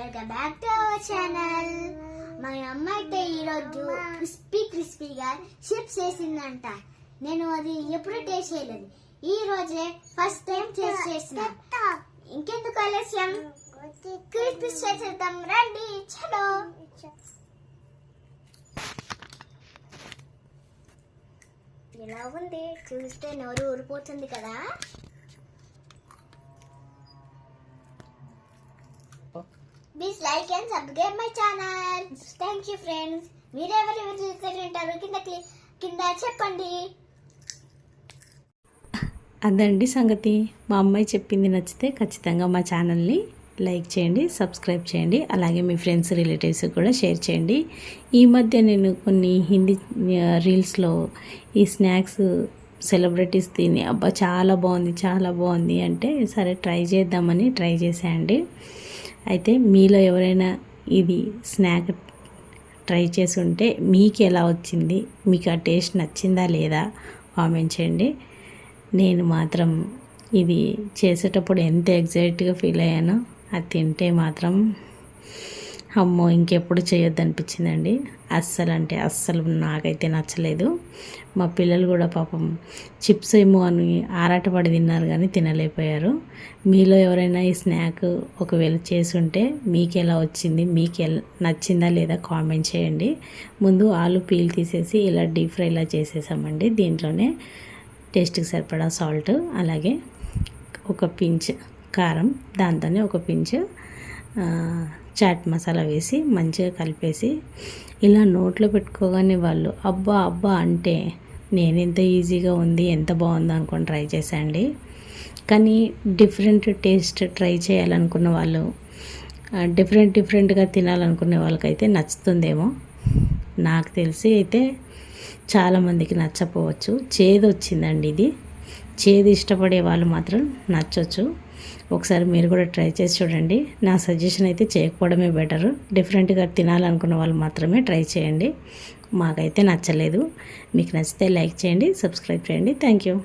Welcome back to our channel. మా అమ్మ అయితే ఈరోజు క్రిస్పీ క్రిస్పీగా షిప్ చేసిందంట నేను అది ఎప్పుడు టేస్ట్ చేయలేదు. ఈ రోజే ఫస్ట్ టైం టేస్ట్ చేసిన. ఇంకెందుకు ఆలస్యం? క్రిస్పీ చేసేద్దాం. రండి చలో. ఎలా ఉంది? చూస్తే నోరు ఊరిపోతుంది కదా? Please like and subscribe my channel thank you friends మీరెవరు ఎవరు చూస్తూ ఉంటారు కింద చెప్పండి. అదండి సంగతి. మా అమ్మాయి చెప్పింది నచ్చితే ఖచ్చితంగా మా ఛానల్ని లైక్ చేయండి సబ్స్క్రైబ్ చేయండి అలాగే మీ ఫ్రెండ్స్ రిలేటివ్స్ కూడా షేర్ చేయండి. ఈ మధ్య నేను కొన్ని హిందీ రీల్స్లో ఈ స్నాక్స్ సెలబ్రిటీస్ తిని అబ్బా చాలా బాగుంది చాలా బాగుంది అంటే సరే ట్రై చేద్దామని ట్రై చేశాయండి అయితే మీలో ఎవరైనా ఇది స్నాక్ ట్రై చేసి ఉంటే మీకు ఎలా వచ్చింది? మీకు ఆ టేస్ట్ నచ్చిందా లేదా? కామెంట్ చేయండి. నేను మాత్రం ఇది చేసేటప్పుడు ఎంత ఎగ్జైట్గా ఫీల్ అయ్యానో అది తింటే మాత్రం అమ్మో ఇంకెప్పుడు చేయొద్దు అనిపించిందండి అస్సలు అంటే అస్సలు నాకైతే నచ్చలేదు. మా పిల్లలు కూడా పాపం చిప్స్ ఏమో అని ఆరాటపడి తిన్నారు కానీ తినలేకపోయారు. మీలో ఎవరైనా ఈ స్నాక్ ఒకవేళ చేసి ఉంటే మీకు ఎలా వచ్చింది మీకు ఎలా నచ్చిందా లేదా కామెంట్ చేయండి. ముందు ఆలు పీల్ తీసేసి ఇలా డీప్ ఫ్రైలా చేసేసామండి. దీంట్లోనే టేస్ట్కి సరిపడా సాల్ట్ అలాగే ఒక పించ్ కారం దాంతోనే ఒక పించ్ చాట్ మసాలా వేసి మంచిగా కలిపేసి ఇలా నోట్లో పెట్టుకోగానే వాళ్ళు అబ్బా అబ్బా అంటే నేను ఎంత ఈజీగా ఉంది ఎంత బాగుంది అనుకొని ట్రై చేశాండి. కానీ డిఫరెంట్ టేస్ట్ ట్రై చేయాలనుకున్న వాళ్ళు డిఫరెంట్ డిఫరెంట్గా తినాలనుకునే వాళ్ళకైతే నచ్చుతుందేమో. నాకు తెలిసి అయితే చాలామందికి నచ్చపోవచ్చు. చేదు వచ్చిందండి ఇది. చేదు ఇష్టపడే వాళ్ళు మాత్రం నచ్చొచ్చు. ఒకసారి మీరు కూడా ట్రై చేసి చూడండి. నా సజెషన్ అయితే చేయకపోవడమే బెటర్. డిఫరెంట్గా తినాలనుకున్న వాళ్ళు మాత్రమే ట్రై చేయండి. మాకైతే నచ్చలేదు. మీకు నచ్చితే లైక్ చేయండి సబ్స్క్రైబ్ చేయండి. Thank you.